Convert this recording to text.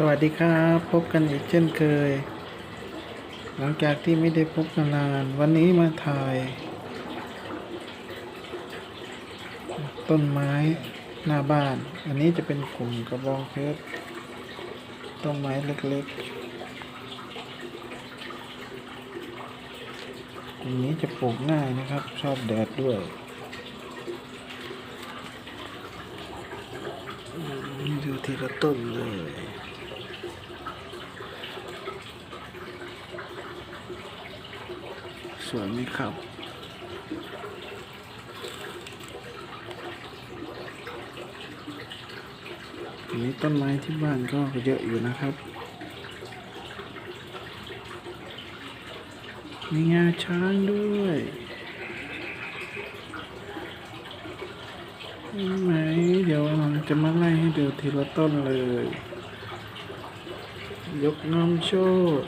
สวัสดีครับ พบกันอีกเช่นเคย หลังจากที่ไม่ได้พบกันนาน วันนี้มาถ่าย ต้นไม้หน้าบ้าน อันนี้จะเป็นกลุ่มกระบองเพชรต้นไม้เล็กๆกลุ่มนี้จะปลูกง่ายนะครับ ชอบแดดด้วยดูทีละต้นเลย สวยไหมครับอันนี้ต้นไม้ที่บ้านก็เยอะอยู่นะครับ มีงาช้างด้วยไหมเดี๋ยวเราจะมาไล่ให้ดูทีละต้นเลย ยกน้ำโชค